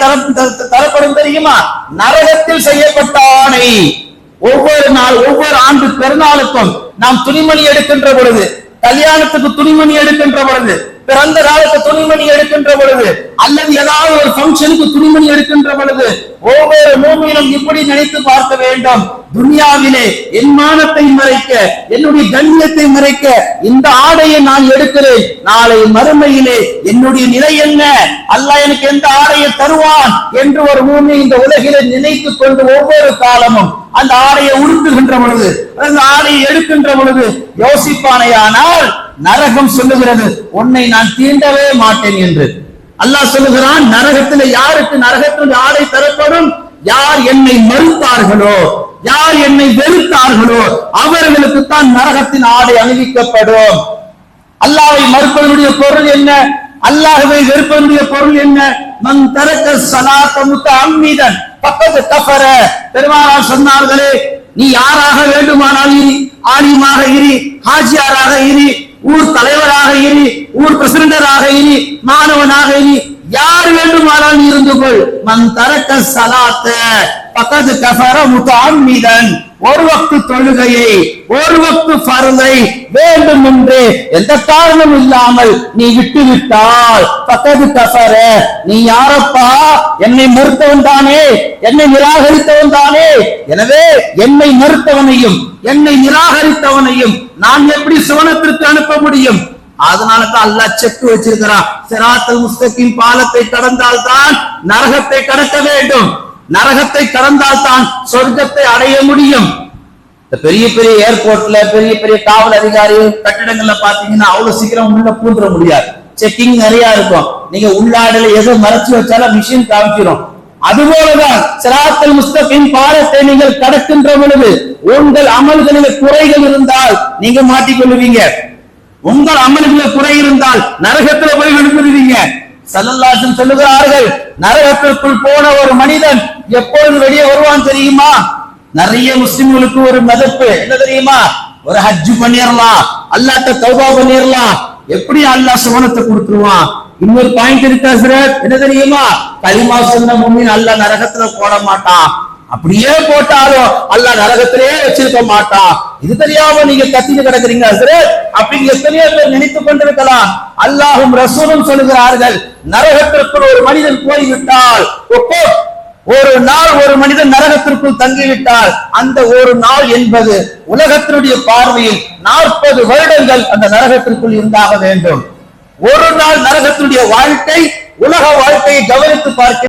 தரப்படும் தெரியுமா? நரகத்தில் செய்யப்பட்ட ஆணை ஒவ்வொரு நாள் ஒவ்வொரு ஆண்டு பெருநாளுக்கும் நாம் துணிமணி எடுக்கின்ற பொழுது கல்யாணத்துக்கு துணிமணி எடுக்கின்ற பொழுது பிறந்த நாளுக்கு துணிமணி எடுக்கின்ற பொழுது அல்லது ஏதாவது ஒரு ஃபங்க்ஷனுக்கு துணிமணி எடுக்கின்ற பொழுது ஒவ்வொரு மூமியிலும் இப்படி நினைத்து பார்க்க வேண்டும். துனியாவிலே என் மானத்தை மறைக்க என்னுடைய கண்ணியத்தை மறைக்க இந்த ஆடையை நான் எடுக்கிறேன். நாளை மறுமையிலே என்னுடைய நிலை என்ன? அல்லாஹ் எனக்கு எந்த ஆடையை தருவான் என்று ஒரு மூமி இந்த உலகிலே நினைத்துக் கொண்டு ஒவ்வொரு காலமும் அந்த ஆடையை உடுத்துகின்ற பொழுது அந்த ஆடையை எடுக்கின்ற பொழுது யோசிப்பானையானால் நரகம் சொல்லுகிறது உன்னை நான் தீண்டவே மாட்டேன் என்று. அல்லாஹ் சொல்லுகிறான் நரகத்தில் யாருக்கு நரகத்தில் ஆடை தரப்படும்? யார் என்னை மறுத்தார்களோ யார் என்னை வெறுத்தார்களோ அவர்களுக்கு தான் நரகத்தின் ஆடை அணிவிக்கப்படும். அல்லாவை மறுப்பதனுடைய பொருள் என்ன? அல்லாஹவை வெறுப்பதனுடைய பொருள் என்ன? மன் தரக்க சலாத்த முத்த அம்மீதன் பக்கத்து கஃபர. பெருமானார் சொன்னார்களே நீ யாராக வேண்டுமானால் இரு ஆலிமாக இரு ஹாஜியாராக இரு ஊர் தலைவராக இரு ஊர் பிரசிடண்டராக இரு மாணவனாக இரு யார் வேண்டுமானால் நீ இருந்து கொள். மன் தரக்க சலாத்த. பக்கத்து கஃபர முத்த ஒரு வக்து தொழுகையை ஒரு வக்து பருதை வேண்டும் என்று எந்த காரணம் இல்லாமல் நீ விட்டு விட்டால் பக்கத்து கசர நீ யாரப்பா? என்னை மறுத்தவன் தானே? என்னை நிராகரித்தவன் தானே? எனவே என்னை மறுத்தவனையும் என்னை நிராகரித்தவனையும் நான் எப்படி சுவனத்திற்கு அனுப்ப முடியும்? அதனால தான் அல்லாஹ் செக் வச்சிருக்கிறான். சிராத்தல் முஸ்தகின் பாலத்தை கடந்தால்தான் நரகத்தை கடக்க வேண்டும். நரகத்தை கடந்தால் தான் சொர்க்கத்தை அடைய முடியும். இந்த பெரிய பெரிய ஏர்போர்ட்ல பெரிய பெரிய காவல் அதிகாரி கட்டிடங்கள்ல பாத்தீங்கன்னா அவ்வளவு சீக்கிரம் உள்ள பூந்துட முடியாது. செக்கிங் நிறைய இருக்கும். நீங்க உள்ளாடல எதை மறைச்சு வச்சாலும் மிஷின் காமிச்சிடும் அதுபோலதான் சிராத்தல் முஸ்தபின் பாலத்தை நீங்கள் கடக்கின்ற பொழுது உங்கள் அமல்களில் குறைகள் இருந்தால் நீங்க மாட்டிக்கொள்ளுவீங்க. உங்கள் அமல்களில் குறை இருந்தால் நரகத்துல போய் விழுந்துருவீங்க. சல்லல்லாசன் சொல்லுகிறார்கள் நரகத்திற்குள் போன ஒரு மனிதன் எப்பொழுது வெளியே வருவான் தெரியுமா? நிறைய முஸ்லிம்களுக்கு ஒரு மதிப்பு. என்ன தெரியுமா? ஒரு ஹஜ் பண்ணிடலாம் அல்லாட்ட தௌபா பண்ணிடலாம் எப்படி அல்லாஹ் சுவனத்தை கொடுத்துருவான்? இன்னொரு பாயிண்ட் இருக்கா சார் என்ன தெரியுமா? களிமா சொன்ன மும்மின் அல்லாஹ் நரகத்துல போட மாட்டான். அப்படியே போட்டாலும் அல்லாஹ் நரகத்திலே வச்சிருக்க மாட்டான். இது தெரியாம நீங்க கத்திட்டு கிடக்குறீங்க அப்படின்னு எத்தனையோ பேர் நினைத்துக் கொண்டிருக்கலாம். அல்லாஹும் ரசூலும் சொல்லுகிறார்கள் நரகத்திற்குள் ஒரு மனிதன் போய்விட்டால் ஒப்போ ஒரு நாள் ஒரு மனிதன் நரகத்திற்குள் தங்கிவிட்டால் அந்த ஒரு நாள் என்பது உலகத்தினுடைய பார்வையில் நாற்பது வருடங்கள் அந்த நரகத்திற்குள் இருந்தாக வேண்டும். ஒரு நாள் நரகத்தினுடைய வாழ்க்கை உலக வாழ்க்கையை கவனித்து பார்க்க